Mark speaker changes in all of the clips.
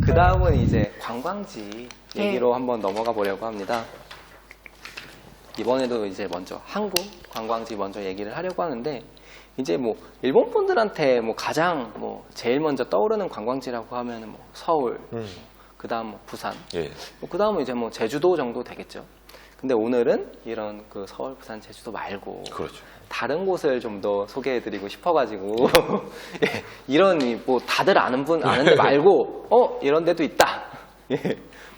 Speaker 1: 그 다음은 이제 관광지
Speaker 2: 예.
Speaker 1: 얘기로 한번 넘어가 보려고 합니다. 이번에도 이제 먼저 한국 관광지 먼저 얘기를 하려고 하는데 이제 뭐 일본 분들한테 뭐 가장 뭐 제일 먼저 떠오르는 관광지라고 하면은 뭐 서울,
Speaker 3: 음.
Speaker 1: 그다음 뭐 부산,
Speaker 3: 예.
Speaker 1: 뭐 그다음은 이제 뭐 제주도 정도 되겠죠. 근데 오늘은 이런 그 서울, 부산, 제주도 말고
Speaker 3: 그렇죠.
Speaker 1: 다른 곳을 좀 더 소개해드리고 싶어가지고 예, 이런 이뭐 다들 아는 분 아는데 말고 어 이런 데도 있다. 예,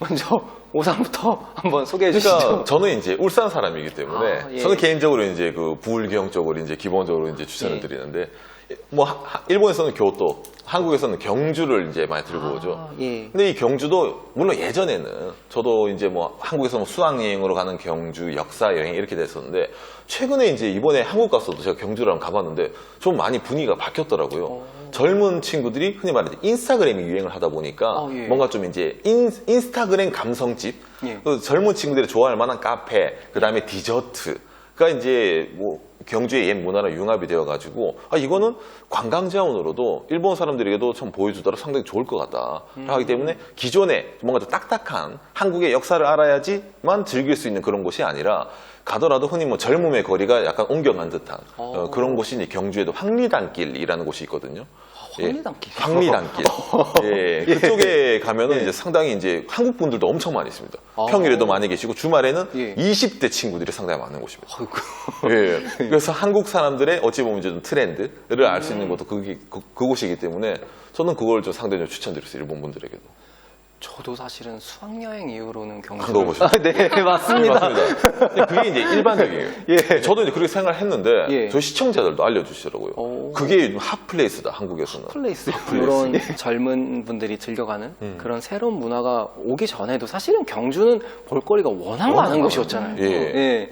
Speaker 1: 먼저 오산부터 한번 소개해 주시죠.
Speaker 3: 그러니까 저는 이제 울산 사람이기 때문에
Speaker 1: 아, 예.
Speaker 3: 저는 개인적으로 이제 그 부울경 쪽을 이제 기본적으로 이제 추천을
Speaker 1: 예.
Speaker 3: 드리는데 뭐 하- 일본에서는 교토, 한국에서는 경주를 이제 많이 들고 오죠.
Speaker 1: 아, 예.
Speaker 3: 근데 이 경주도 물론 예전에는 저도 이제 뭐 한국에서 뭐 수학여행으로 가는 경주, 역사 여행 이렇게 됐었는데 최근에 이제 이번에 한국 갔어도 제가 경주를 한번 가봤는데 좀 많이 분위기가 바뀌었더라고요.
Speaker 1: 어.
Speaker 3: 젊은 친구들이 흔히 말하는 인스타그램이 유행을 하다 보니까
Speaker 1: 어, 예.
Speaker 3: 뭔가 좀 이제 인, 인스타그램 감성집,
Speaker 1: 예.
Speaker 3: 그 젊은 친구들이 좋아할 만한 카페, 그 다음에 디저트가 이제 뭐 경주의 옛 문화랑 융합이 되어가지고 아 이거는 관광 자원으로도 일본 사람들에게도 참 보여주더라 상당히 좋을 것 같다.
Speaker 1: 음.
Speaker 3: 하기 때문에 기존에 뭔가 좀 딱딱한 한국의 역사를 알아야지만 즐길 수 있는 그런 곳이 아니라 가더라도 흔히 뭐 젊음의 거리가 약간 옮겨간 듯한 어,
Speaker 1: 어.
Speaker 3: 그런 곳이 경주에도 황리단길이라는 곳이 있거든요. 예.
Speaker 1: 황리단길?
Speaker 3: 황리단길. 예. 그쪽에 가면은
Speaker 1: 예.
Speaker 3: 이제 상당히 이제 한국 분들도 엄청 많이 있습니다.
Speaker 1: 아.
Speaker 3: 평일에도 많이 계시고 주말에는
Speaker 1: 예.
Speaker 3: 20대 친구들이 상당히 많은 곳입니다. 예. 그래서 한국 사람들의 어찌 보면 이제 좀 트렌드를 알 수 있는 곳도 그게, 그, 그곳이기 때문에 저는 그걸 좀 상당히 좀 추천드렸어요. 일본 분들에게도.
Speaker 1: 저도 사실은 수학여행 이후로는 경주.
Speaker 3: 안?
Speaker 1: 아, 네 맞습니다.
Speaker 3: 맞습니다. 근데 그게 이제 일반적이에요.
Speaker 1: 예.
Speaker 3: 저도 이제 그렇게 생각을 했는데
Speaker 1: 예.
Speaker 3: 저희 시청자들도 알려주시더라고요.
Speaker 1: 오.
Speaker 3: 그게 요즘 핫플레이스다 한국에서는.
Speaker 1: 플레이스
Speaker 3: 플레이스.
Speaker 1: 이런 젊은 분들이 즐겨가는
Speaker 3: 음.
Speaker 1: 그런 새로운 문화가 오기 전에도 사실은 경주는 볼거리가 워낙
Speaker 3: 워낙
Speaker 1: 많은. 곳이었잖아요.
Speaker 3: 예.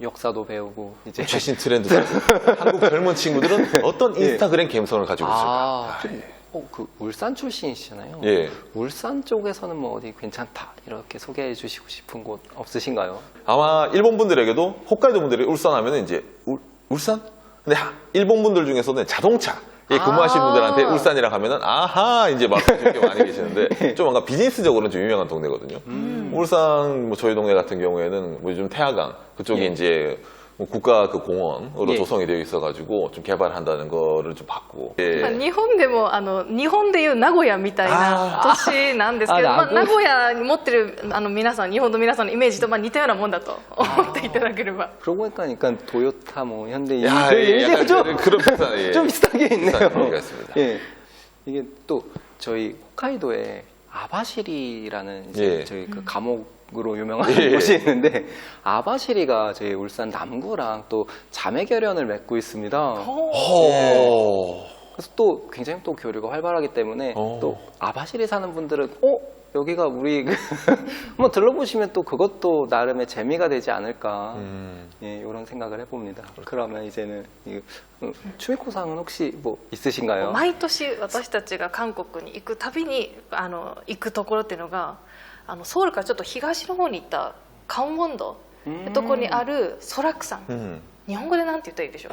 Speaker 1: 역사도 배우고 이제
Speaker 3: 최신 트렌드. 한국 젊은 친구들은 어떤 인스타그램 감성을 가지고 있을까?
Speaker 1: 아, 좀, 어, 그 울산 출신이시잖아요.
Speaker 3: 예.
Speaker 1: 울산 쪽에서는 뭐 어디 괜찮다 이렇게 소개해 주시고 싶은 곳 없으신가요?
Speaker 3: 아마 일본 분들에게도 홋카이도 분들이 울산 하면은 이제 울, 울산? 근데 하- 일본 분들 중에서는 자동차 에 근무하시는
Speaker 1: 아.
Speaker 3: 분들한테 울산이라 하면은 아하 이제 막 이렇게 많이 계시는데 좀 뭔가 비즈니스적으로는 좀 유명한 동네거든요. 울산 뭐 저희 동네 같은 경우에는 뭐 요즘 태화강 그쪽에
Speaker 1: 예.
Speaker 3: 이제 뭐 국가 그 공원으로
Speaker 1: 예.
Speaker 3: 조성이 되어 있어가지고 좀 개발한다는 거를 좀 봤고. 예.
Speaker 2: まあ日本でもあの日本でいう名古屋みたいな
Speaker 3: あ
Speaker 2: 都市なんですけど
Speaker 1: あ
Speaker 2: まあ、
Speaker 1: 名古屋
Speaker 2: 名古屋に持ってるあの皆さん日本の皆さんのイメージとまあ似たようなもんだと思っていただければ
Speaker 1: 그러고 보니까 그러니까 도요타 뭐 현대
Speaker 3: 야,
Speaker 1: 그
Speaker 3: 예,
Speaker 1: 얘기가
Speaker 3: 약간
Speaker 1: 좀,
Speaker 3: 그런 비슷한, 예.
Speaker 1: 좀 비슷하게 있네요.
Speaker 3: 비슷한 의미가 있습니다.
Speaker 1: 예. 이게 또 저희 홋카이도에 아바시리라는 이제
Speaker 3: 예.
Speaker 1: 저희 그 감옥 으로 유명한
Speaker 3: 예.
Speaker 1: 곳이 있는데 아바시리가 저희 울산 남구랑 또 자매 결연을 맺고 있습니다.
Speaker 3: 어.
Speaker 1: 그래서 또 굉장히 또 교류가 활발하기 때문에
Speaker 3: 어.
Speaker 1: 또 아바시리 사는 분들은 어 여기가 우리 그 한번 들러보시면 또 그것도 나름의 재미가 되지 않을까
Speaker 3: 음.
Speaker 1: 예, 이런 생각을 해봅니다. 그러면 이제는 이, 음, 추미코 상은 혹시 뭐 있으신가요?
Speaker 2: 毎年私たちが韓国に行くたびにあの行くところっていうのが あのソウルからちょっと東の方に行ったカンウォンドのとこにあるソラクさ
Speaker 3: ん、
Speaker 2: 日本語でなんて言ったらいいでしょう？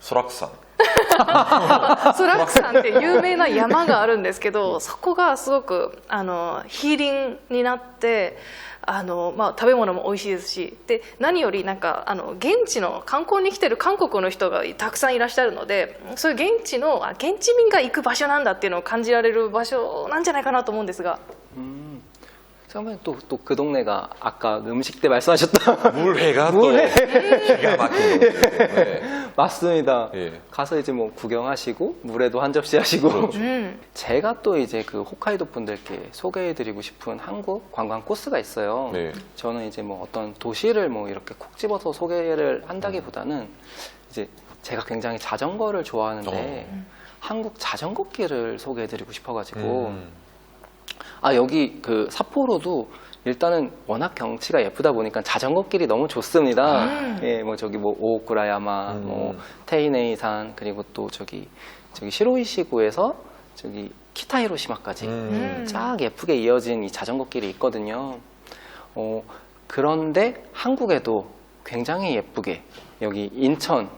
Speaker 3: ソラクさん
Speaker 2: ソラクさんって有名な山があるんですけどそこがすごくあのヒーリングになってあの、まあ、食べ物も美味しいですしで何よりなんかあの現地の観光に来てる韓国の人がたくさんいらっしゃるのでそういう現地の現地民が行く場所なんだっていうのを感じられる場所なんじゃないかなと思うんですが。
Speaker 1: 생각해보면 또, 또 그 동네가 아까 음식 때 말씀하셨던
Speaker 3: 물회가 또
Speaker 1: 물회.
Speaker 3: 기가 막힌 곳이기 때문에.
Speaker 1: 맞습니다.
Speaker 3: 예.
Speaker 1: 가서 이제 뭐 구경하시고 물에도 한 접시 하시고
Speaker 3: 그렇죠.
Speaker 2: うん、
Speaker 1: 제가 또 이제 그 홋카이도 분들께 소개해드리고 싶은 한국 관광 코스가 있어요.
Speaker 3: 네.
Speaker 1: 저는 이제 뭐 어떤 도시를 뭐 이렇게 콕 집어서 소개를 한다기보다는 이제 제가 굉장히 자전거를 좋아하는데
Speaker 3: 어.
Speaker 1: 한국 자전거 길을 소개해드리고 싶어가지고
Speaker 3: 음.
Speaker 1: 아 여기 그 삿포로도 일단은 워낙 경치가 예쁘다 보니까 자전거 길이 너무 좋습니다. 예, 뭐 저기 뭐 오오쿠라야마,
Speaker 3: 음.
Speaker 1: 뭐 테이네이산 그리고 또 저기 저기 시로이시구에서 저기 키타히로시마까지
Speaker 3: 음.
Speaker 1: 쫙 예쁘게 이어진 이 자전거 길이 있거든요. 어, 그런데 한국에도 굉장히 예쁘게 여기 인천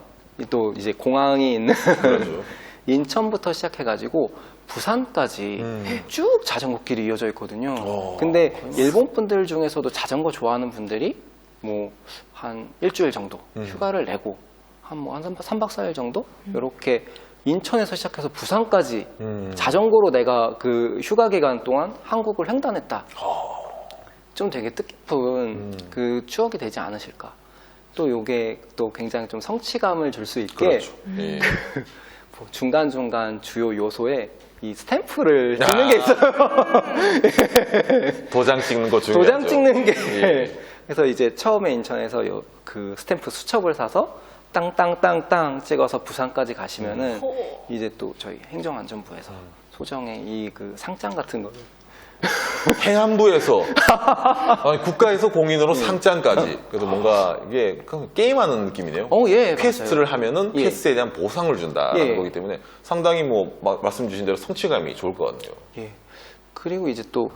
Speaker 1: 또 이제 공항이 있는
Speaker 3: 그렇죠.
Speaker 1: 인천부터 시작해가지고 부산까지
Speaker 3: 음.
Speaker 1: 쭉 자전거 길이 이어져 있거든요.
Speaker 3: 어.
Speaker 1: 근데 일본 분들 중에서도 자전거 좋아하는 분들이 뭐 한 일주일 정도
Speaker 3: 음.
Speaker 1: 휴가를 내고 한 뭐한 3박 4일 정도 이렇게 인천에서 시작해서 부산까지
Speaker 3: 음.
Speaker 1: 자전거로 내가 그 휴가 기간 동안 한국을 횡단했다. 좀 되게 뜻깊은
Speaker 3: 음.
Speaker 1: 그 추억이 되지 않으실까. 또 요게 또 굉장히 좀 성취감을 줄 수 있게
Speaker 3: 그렇죠. 예.
Speaker 1: 뭐 중간중간 주요 요소에 이 스탬프를
Speaker 3: 아.
Speaker 1: 찍는 게 있어요.
Speaker 3: 도장 찍는 거 중요하죠.
Speaker 1: 도장 찍는 게.
Speaker 3: 예.
Speaker 1: 그래서 이제 처음에 인천에서 요, 그 스탬프 수첩을 사서 땅땅땅땅 찍어서 부산까지 가시면은
Speaker 2: 호.
Speaker 1: 이제 또 저희 행정안전부에서 소정의 이 그 상장 같은 거를
Speaker 3: 해안부에서 아니, 국가에서 공인으로 상장까지 그래서 뭔가 이게 그냥 게임하는 느낌이네요.
Speaker 1: 어, 예,
Speaker 3: 퀘스트를
Speaker 1: 맞아요.
Speaker 3: 하면은
Speaker 1: 예.
Speaker 3: 퀘스트에 대한 보상을 준다는
Speaker 1: 예.
Speaker 3: 거기 때문에 상당히 뭐 마- 말씀 주신 대로 성취감이 좋을 것 같네요.
Speaker 1: 예. 그리고 이제 또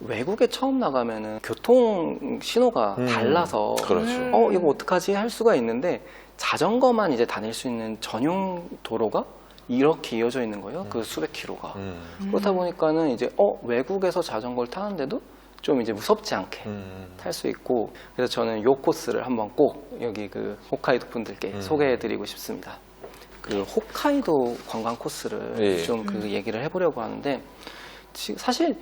Speaker 1: 외국에 처음 나가면은 교통 신호가
Speaker 3: 음,
Speaker 1: 달라서
Speaker 3: 그렇죠.
Speaker 2: 음.
Speaker 1: 어 이거 어떡하지 할 수가 있는데 자전거만 이제 다닐 수 있는 전용 도로가 이렇게 이어져 있는 거예요. 그 수백 킬로가.
Speaker 3: 음.
Speaker 1: 그렇다 보니까는 이제 어 외국에서 자전거를 타는데도 좀 이제 무섭지 않게
Speaker 3: 음.
Speaker 1: 탈수 있고 그래서 저는 요 코스를 한번 꼭 여기 그 홋카이도 분들께
Speaker 3: 음.
Speaker 1: 소개해드리고 싶습니다. 그 홋카이도 관광 코스를
Speaker 3: 예.
Speaker 1: 좀그 얘기를 해보려고 하는데 지- 사실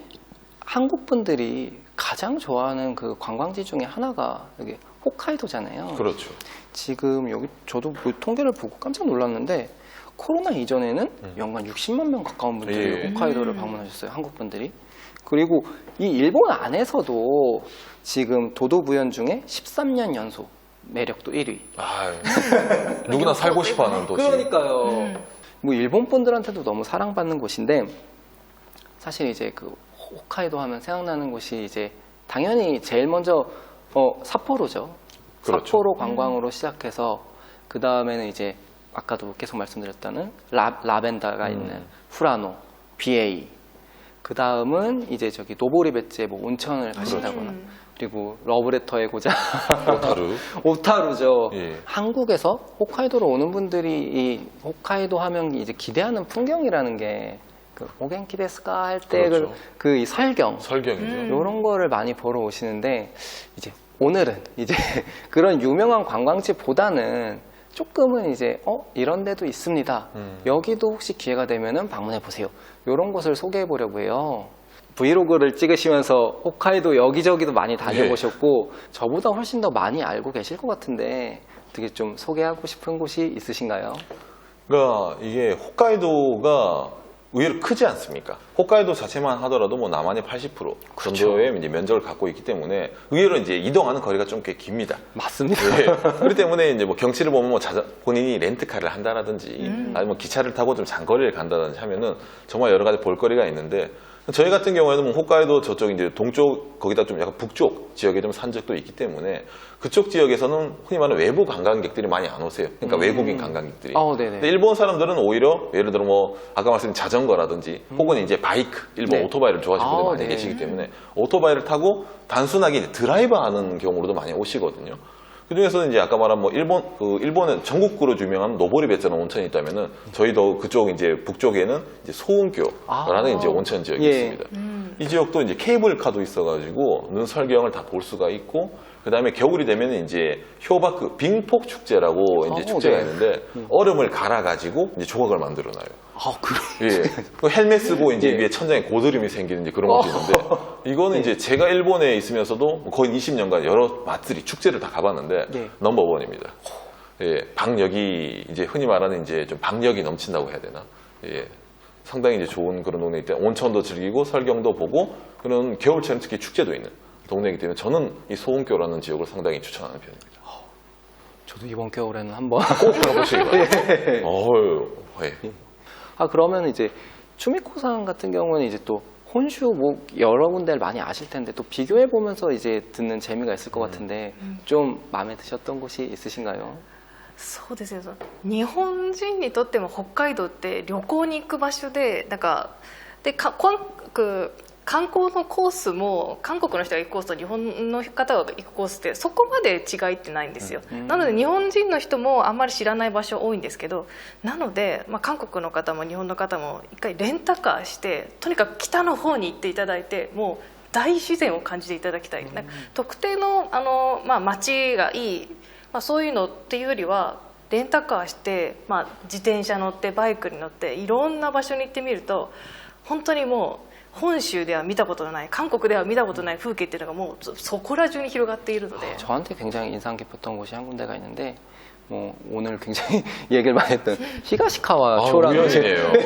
Speaker 1: 한국 분들이 가장 좋아하는 그 관광지 중에 하나가 여기 홋카이도잖아요.
Speaker 3: 그렇죠.
Speaker 1: 지금 여기 저도 뭐 통계를 보고 깜짝 놀랐는데 코로나 이전에는 연간 60만 명 가까운 분들이
Speaker 3: 음. 예.
Speaker 1: 홋카이도를 방문하셨어요. 한국 분들이. 그리고 이 일본 안에서도 지금 도도부현 중에 13년 연속 매력도 1위.
Speaker 3: 아, 누구나 살고 싶어하는 도시.
Speaker 1: 그러니까요. 뭐 일본 분들한테도 너무 사랑받는 곳인데 사실 이제 그 홋카이도 하면 생각나는 곳이 이제 당연히 제일 먼저 어, 삿포로죠.
Speaker 3: 그렇죠.
Speaker 1: 삿포로 관광으로 시작해서 그 다음에는 이제 아까도 계속 말씀드렸다는 라, 라벤더가
Speaker 3: 음.
Speaker 1: 있는 후라노, BA. 그 다음은 이제 저기 노보리베츠에 뭐 온천을 가신다거나
Speaker 2: 음.
Speaker 1: 그리고 러브레터의 고장
Speaker 3: 오타루.
Speaker 1: 오타루죠.
Speaker 3: 예.
Speaker 1: 한국에서 홋카이도로 오는 분들이 이 홋카이도 하면 이제 기대하는 풍경이라는 게 그, 오겐키 데스까 할 때
Speaker 3: 그렇죠.
Speaker 1: 그, 설경
Speaker 3: 설경이죠.
Speaker 2: 음.
Speaker 1: 이런 거를 많이 보러 오시는데 이제 오늘은 이제 그런 유명한 관광지보다는 조금은 이제 어 이런 데도 있습니다.
Speaker 3: 음.
Speaker 1: 여기도 혹시 기회가 되면은 방문해 보세요. 이런 곳을 소개해 보려고 해요. 브이로그를 찍으시면서 홋카이도 여기저기도 많이 다녀보셨고 저보다 훨씬 더 많이 알고 계실 것 같은데 어떻게 좀 소개하고 싶은 곳이 있으신가요?
Speaker 3: 그러니까 이게 홋카이도가 의외로 크지 않습니까? 홋카이도 자체만 하더라도 뭐 남한의 80%
Speaker 1: 그렇죠.
Speaker 3: 정도의 이제 면적을 갖고 있기 때문에 의외로 이제 이동하는 거리가 좀 꽤 깁니다.
Speaker 1: 맞습니다.
Speaker 3: 예. 그렇기 때문에 이제 뭐 경치를 보면 뭐 자전- 본인이 렌트카를 한다라든지 아니면 뭐 기차를 타고 좀 장거리를 간다든지 하면은 정말 여러 가지 볼거리가 있는데 저희 같은 경우에는 뭐 홋카이도 저쪽 이제 동쪽 거기다 좀 약간 북쪽 지역에 좀 산적도 있기 때문에 그쪽 지역에서는 흔히 말하는 외부 관광객들이 많이 안 오세요. 그러니까
Speaker 1: 음.
Speaker 3: 외국인 관광객들이.
Speaker 1: 어, 네네.
Speaker 3: 근데 일본 사람들은 오히려 예를 들어 뭐 아까 말씀드린 자전거라든지 혹은 이제 바이크, 일본
Speaker 1: 네.
Speaker 3: 오토바이를 좋아하시는 분들이
Speaker 1: 아,
Speaker 3: 많이
Speaker 1: 네.
Speaker 3: 계시기 때문에 오토바이를 타고 단순하게 이제 드라이브 하는 경우로도 많이 오시거든요. 그 중에서는 이제 아까 말한 뭐 일본, 그 일본은 전국구로 유명한 노보리베츠라는 온천이 있다면은 저희도 그쪽 이제 북쪽에는 이제 소운교라는
Speaker 1: 아.
Speaker 3: 이제 온천 지역이
Speaker 1: 예.
Speaker 3: 있습니다. 이 지역도 이제 케이블카도 있어가지고 눈 설경을 다 볼 수가 있고 그 다음에 겨울이 되면 이제 효바크 빙폭 축제라고 이제
Speaker 1: 아,
Speaker 3: 축제가
Speaker 1: 네.
Speaker 3: 있는데 얼음을 갈아가지고 이제 조각을 만들어놔요.
Speaker 1: 아, 그래.
Speaker 3: 예. 그 헬멧 쓰고 이제
Speaker 1: 예.
Speaker 3: 위에 천장에 고드름이 생기는 이제 그런 것도 있는데 이거는 이제 제가 일본에 있으면서도 거의 20년간 여러 맛들이 축제를 다 가봤는데
Speaker 1: 예.
Speaker 3: 넘버 원입니다. 예. 박력이 이제 흔히 말하는 이제 좀 박력이 넘친다고 해야 되나? 예. 상당히 이제 좋은 그런 동네이기 때문에 온천도 즐기고 설경도 보고 그런 겨울철 특히 축제도 있는 동네이기 때문에 저는 이 소원교라는 지역을 상당히 추천하는 편입니다.
Speaker 1: 저도 이번 겨울에는 한번
Speaker 3: 꼭 가보시기 바랍니다. 어휴, 예.
Speaker 1: 아 그러면 이제 추미코산 같은 경우는 이제 또 혼슈 뭐 여러 군데를 많이 아실 텐데 또 비교해 보면서 이제 듣는 재미가 있을 것 같은데 좀 마음에 드셨던 곳이 있으신가요?
Speaker 2: そうですねその日本人にとっても北海道って旅行に行く場所でなんかでかこんく観光のコースも韓国の人が行くコースと日本の方が行くコースってそこまで違いってないんですよ、なので日本人の人もあんまり知らない場所多いんですけどなので、まあ、韓国の方も日本の方も一回レンタカーしてとにかく北の方に行っていただいてもう大自然を感じていただきたい、なんか特定のあの、まあ、街がいい、まあ、そういうのっていうよりはレンタカーして、まあ、自転車乗ってバイクに乗っていろんな場所に行ってみると本当にもう本州では見たことのない韓国では見たことない風景っていうのがもうそそこら中に広がっているので
Speaker 1: 저한테 굉장히 인상 깊었던 곳이 한 군데가 있는데 뭐 오늘 굉장히 얘기를 많이 했던 히가시카와
Speaker 3: 아,
Speaker 1: 초라는
Speaker 3: 우연이네요. 예.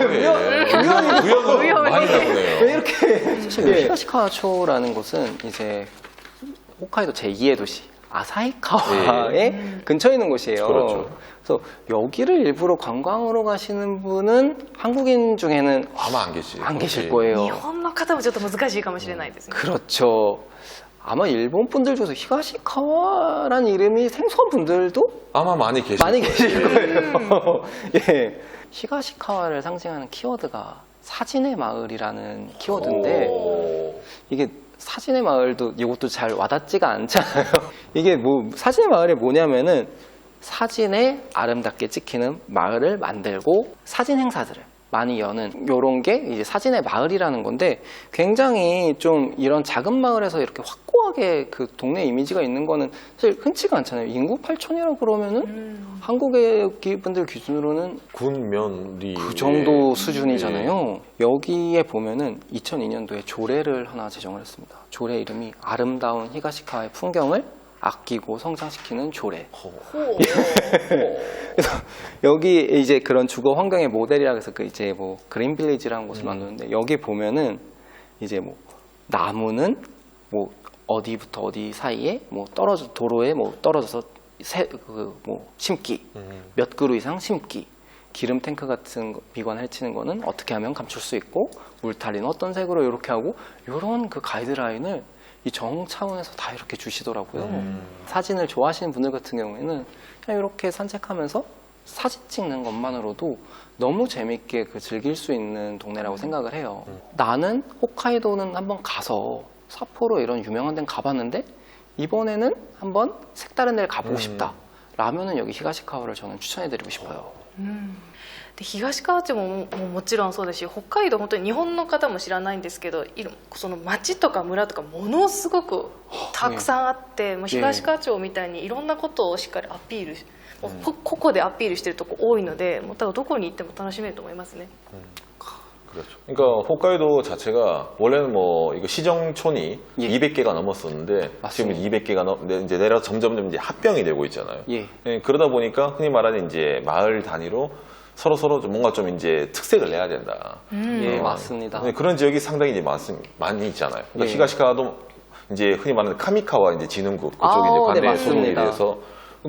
Speaker 3: 우연으로
Speaker 2: 우연히.
Speaker 3: 많이 나오네요.
Speaker 1: 왜 이렇게 사실 이 히가시카와초라는 곳은 이제 홋카이도 제2의 도시 아사히카와의 근처에 있는 곳이에요.
Speaker 3: 그렇죠.
Speaker 1: 그래서 여기를 일부러 관광으로 가시는 분은 한국인 중에는
Speaker 3: 아마 안 계시.
Speaker 1: 안 계실
Speaker 3: 예.
Speaker 1: 거예요.
Speaker 2: 日本の方もちょっと難しいかもしれないですね
Speaker 1: 그렇죠. 아마 일본 분들 중에서 히가시카와라는 이름이 생소한 분들도
Speaker 3: 아마 많이 계실
Speaker 1: 많이
Speaker 3: 거예요.
Speaker 1: 계실
Speaker 3: 예.
Speaker 1: 거예요. 예. 히가시카와를 상징하는 키워드가 사진의 마을이라는 키워드인데
Speaker 3: 오.
Speaker 1: 이게 사진의 마을도 이것도 잘 와닿지가 않잖아요. 이게 뭐 사진의 마을이 뭐냐면은 사진에 아름답게 찍히는 마을을 만들고 사진 행사들을 많이 여는 요런 게 이제 사진의 마을이라는 건데 굉장히 좀 이런 작은 마을에서 이렇게 확고하게 그 동네 이미지가 있는 거는 사실 흔치가 않잖아요. 인구 8천이라고 그러면은 한국의 분들 기준으로는
Speaker 3: 군면리.
Speaker 1: 그 정도 수준이잖아요. 여기에 보면은 2002년도에 조례를 하나 제정을 했습니다. 조례 이름이 아름다운 히가시카의 풍경을 아끼고 성장시키는 조례. 그래서 여기 이제 그런 주거 환경의 모델이라 해서 그 이제 뭐 그린 빌리지라는 곳을 만드는데 여기 보면은 이제 뭐 나무는 뭐 어디부터 어디 사이에 뭐 떨어져 도로에 뭐 떨어져서 그뭐 심기
Speaker 3: 음.
Speaker 1: 몇 그루 이상 심기 기름 탱크 같은 거, 미관 해치는 거는 어떻게 하면 감출 수 있고 울타리는 어떤 색으로 이렇게 하고 이런 그 가이드라인을 이 정 차원에서 다 이렇게 주시더라고요.
Speaker 3: 음.
Speaker 1: 사진을 좋아하시는 분들 같은 경우에는 그냥 이렇게 산책하면서 사진 찍는 것만으로도 너무 재밌게 그 즐길 수 있는 동네라고 생각을 해요. 나는 홋카이도는 한번 가서 삿포로 이런 유명한 데는 가봤는데 이번에는 한번 색다른 데를 가보고
Speaker 3: 음.
Speaker 1: 싶다. 라면은 여기 히가시카와를 저는 추천해드리고 싶어요.
Speaker 2: で東川町ももももちろんそうですし北海道本当に日本の方も知らないんですけどいろその町とか村とかものすごくたくさんあって、もう東川町みたいにいろんなことをしっかりアピールしもうこ個々でアピールしてるとこ多いのでもう多分どこに行っても楽しめると思いますね
Speaker 3: 그렇죠. 그러니까 홋카이도 자체가 원래는 뭐 이거 시정촌이
Speaker 1: 예.
Speaker 3: 200개가 넘었었는데 지금
Speaker 1: 맞습니다.
Speaker 3: 200개가 넘 네, 이제 내려 점점 이제 합병이 되고 있잖아요.
Speaker 1: 예.
Speaker 3: 예, 그러다 보니까 흔히 말하는 이제 마을 단위로 서로 서로 좀 뭔가 좀 이제 특색을 내야 된다.
Speaker 1: 예,
Speaker 3: 어,
Speaker 1: 맞습니다.
Speaker 3: 네, 그런 지역이 상당히 이제 많, 많이 있잖아요. 그러니까
Speaker 1: 예.
Speaker 3: 히가시카도 이제 흔히 말하는 카미카와 이제 진흥국 그쪽이
Speaker 1: 아,
Speaker 3: 이제
Speaker 1: 네,
Speaker 3: 관내
Speaker 1: 맞습니다.
Speaker 3: 소속이 돼서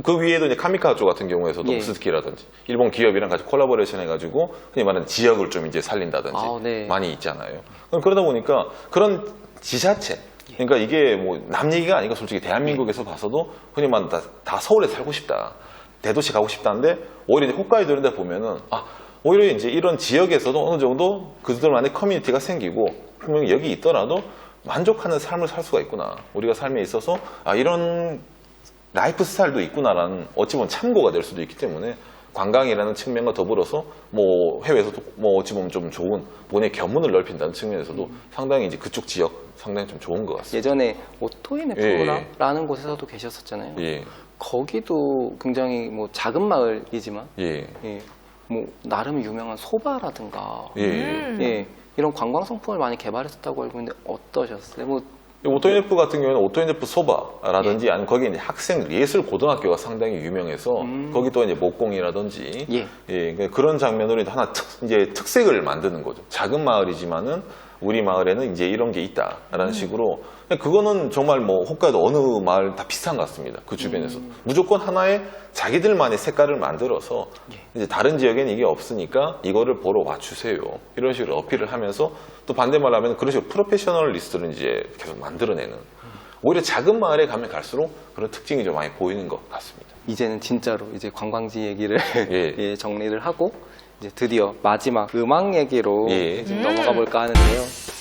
Speaker 3: 그 위에도 이제 카미카 쪽 같은 경우에서도
Speaker 1: 예.
Speaker 3: 스스키라든지 일본 기업이랑 같이 콜라보레이션 해가지고 흔히 말하는 지역을 좀 이제 살린다든지
Speaker 1: 아, 네.
Speaker 3: 많이 있잖아요. 그럼 그러다 보니까 그런 지자체 그러니까 이게 뭐 남 얘기가 아니고 솔직히 대한민국에서 봐서도 흔히 말하는 다, 다 서울에 살고 싶다. 대도시 가고 싶다는데 오히려 이제 홋카이도 이런 데 보면은 아 오히려 이제 이런 지역에서도 어느 정도 그들만의 커뮤니티가 생기고 분명히 여기 있더라도 만족하는 삶을 살 수가 있구나. 우리가 삶에 있어서 아 이런 라이프 스타일도 있구나라는 어찌 보면 참고가 될 수도 있기 때문에 관광이라는 측면과 더불어서 뭐 해외에서도 뭐 어찌 보면 좀 좋은 본의 견문을 넓힌다는 측면에서도 상당히 이제 그쪽 지역 상당히 좀 좋은 것 같습니다.
Speaker 1: 예전에 오토이네프라는 곳에서도 계셨었잖아요.
Speaker 3: 예,
Speaker 1: 거기도 굉장히 뭐 작은 마을이지만
Speaker 3: 예,
Speaker 1: 예, 뭐 나름 유명한 소바라든가
Speaker 3: 예.
Speaker 2: 음.
Speaker 1: 예, 이런 관광 상품을 많이 개발했었다고 알고 있는데 어떠셨어요? 뭐
Speaker 3: 오토인F 같은 경우는 오토인F 소바라든지 아니면 거기 이제 학생 예술 고등학교가 상당히 유명해서 거기 또 이제 목공이라든지
Speaker 1: 예.
Speaker 3: 그러니까 그런 장면으로 이제 하나 특, 이제 특색을 만드는 거죠. 작은 마을이지만은 우리 마을에는 이제 이런 게 있다라는 식으로 그거는 정말 뭐 홋카이도 어느 마을 다 비슷한 것 같습니다. 그 주변에서 무조건 하나의 자기들만의 색깔을 만들어서 이제 다른 지역에는 이게 없으니까 이거를 보러 와주세요. 이런 식으로 어필을 하면서 또 반대말 하면 그런 식으로 프로페셔널 리스트를 이제 계속 만들어내는 오히려 작은 마을에 가면 갈수록 그런 특징이 좀 많이 보이는 것 같습니다.
Speaker 1: 이제는 진짜로 이제 관광지 얘기를
Speaker 3: 예.
Speaker 1: 예, 정리를 하고 이제 드디어 마지막 음악 얘기로
Speaker 3: 예.
Speaker 1: 넘어가 볼까 하는데요.